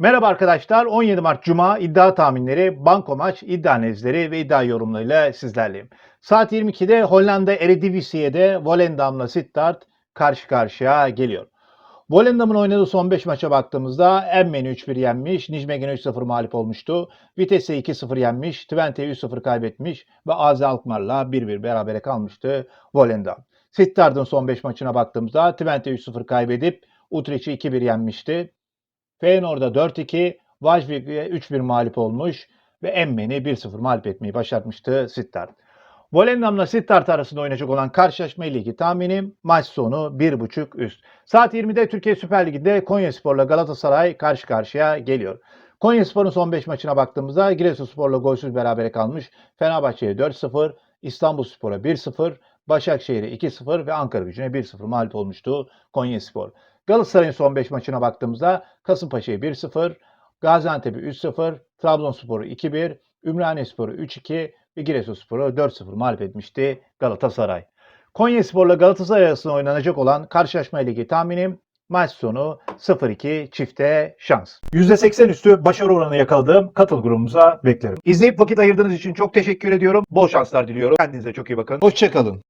Merhaba arkadaşlar. 17 Mart Cuma iddia tahminleri, banko maç, iddia analizleri ve iddia yorumlarıyla sizlerleyim. Saat 22'de Hollanda Eredivisie'de Volendam'la Sittard karşı karşıya geliyor. Volendam'ın oynadığı son 5 maça baktığımızda Emmen'i 3-1 yenmiş, Nijmegen 3-0 mağlup olmuştu. Vitesse 2-0 yenmiş, Twente 3-0 kaybetmiş ve AZ Alkmaar'la 1-1 berabere kalmıştı Volendam. Sittard'ın son 5 maçına baktığımızda Twente 3-0 kaybedip Utrecht'i 2-1 yenmişti. Feyenoord'a 4-2, Vajvik'e 3-1 mağlup olmuş ve Emmen'i 1-0 mağlup etmeyi başarmıştı Sittard. Volendam'la Sittard arasında oynayacak olan karşılaşma ile tahminim maç sonu 1.5 üst. Saat 20'de Türkiye Süper Ligi'nde Konyaspor'la Galatasaray karşı karşıya geliyor. Konyaspor'un son 5 maçına baktığımızda Giresunspor'la golsüz berabere kalmış. Fenerbahçe'ye 4-0, İstanbulspor'a 1-0, Başakşehir'e 2-0 ve Ankara gücüne 1-0 mağlup olmuştu Konyaspor. Galatasaray'ın son 5 maçına baktığımızda Kasımpaşa'yı 1-0, Gaziantep'i 3-0, Trabzonspor'u 2-1, Ümraniyespor'u 3-2 ve Giresunspor'u 4-0 mağlup etmişti Galatasaray. Konyaspor'la Galatasaray arasında oynanacak olan karşılaşma ile ilgili tahminim maç sonu 0-2 çifte şans. %80 üstü başarı oranı yakaladığım katıl grubumuza beklerim. İzleyip vakit ayırdığınız için çok teşekkür ediyorum. Bol şanslar diliyorum. Kendinize çok iyi bakın. Hoşçakalın.